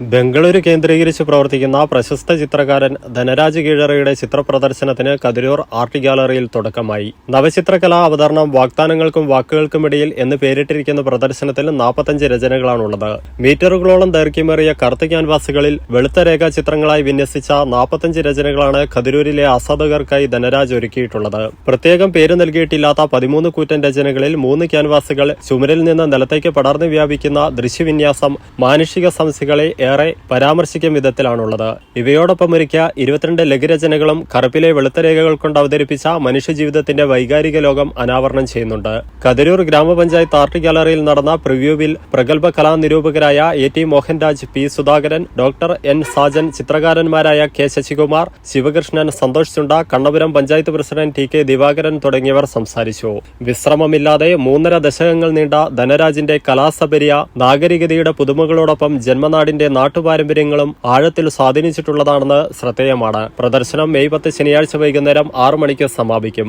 ബംഗളൂരു കേന്ദ്രീകരിച്ച് പ്രവർത്തിക്കുന്ന പ്രശസ്ത ചിത്രകാരൻ ധനരാജ് കീഴറയുടെ ചിത്രപ്രദർശനത്തിന് കതിരൂർ ആർട്ട് ഗാലറിയിൽ തുടക്കമായി. നവചിത്രകലാ അവതരണം വാഗ്ദാനങ്ങൾക്കും വാക്കുകൾക്കുമിടയിൽ എന്ന് പേരിട്ടിരിക്കുന്ന പ്രദർശനത്തിൽ നാൽപ്പത്തഞ്ച് രചനകളാണുള്ളത്. മീറ്ററുകളോളം ദൈർഘ്യമേറിയ കറുത്ത ക്യാൻവാസുകളിൽ വെളുത്ത രേഖാ ചിത്രങ്ങളായി വിന്യസിച്ച നാൽപ്പത്തഞ്ച് രചനകളാണ് കതിരൂരിലെ ആസാദകർക്കായി ധനരാജ് ഒരുക്കിയിട്ടുള്ളത്. പ്രത്യേകം പേര് നൽകിയിട്ടില്ലാത്ത പതിമൂന്ന് കൂറ്റൻ രചനകളിൽ മൂന്ന് ക്യാൻവാസുകൾ ചുമരിൽ നിന്ന് നിലത്തേക്ക് പടർന്നു വ്യാപിക്കുന്ന ദൃശ്യവിന്യാസം മാനുഷിക സംസ്ഥകളെ ഏറെ പരാമർശിക്കും വിധത്തിലാണുള്ളത്. ഇവയോടൊപ്പം ഒരുക്കിയ ഇരുപത്തിരണ്ട് ലഘുരചനകളും കറുപ്പിലെ വെളുത്ത രേഖകൾ കൊണ്ട് അവതരിപ്പിച്ച മനുഷ്യജീവിതത്തിന്റെ വൈകാരിക ലോകം അനാവരണം ചെയ്യുന്നുണ്ട്. കതിരൂർ ഗ്രാമപഞ്ചായത്ത് ആർട്ട് ഗാലറിയിൽ നടന്ന പ്രിവ്യൂവിൽ പ്രഗത്ഭ കലാനിരൂപകരായ A T Mohanraj P Sudhakaran doctor N Sajan ചിത്രകാരന്മാരായ K Sasikumar Sivakrishnan Santhosh Chunda Kannapuram panchayat president T K Divakaran തുടങ്ങിയവർ സംസാരിച്ചു. വിശ്രമമില്ലാതെ മൂന്നര ദശകങ്ങൾ നീണ്ട ധനരാജിന്റെ കലാസബരിയ നാഗരികതയുടെ പുതുമകളോടൊപ്പം ജന്മനാടിന്റെ നാട്ടുപാരമ്പര്യങ്ങളും ആഴത്തിൽ സ്വാധീനിച്ചിട്ടുള്ളതാണെന്ന് ശ്രദ്ധേയമാണ്. പ്രദർശനം മെയ് പത്ത് ശനിയാഴ്ച വൈകുന്നേരം ആറു മണിക്ക് സമാപിക്കും.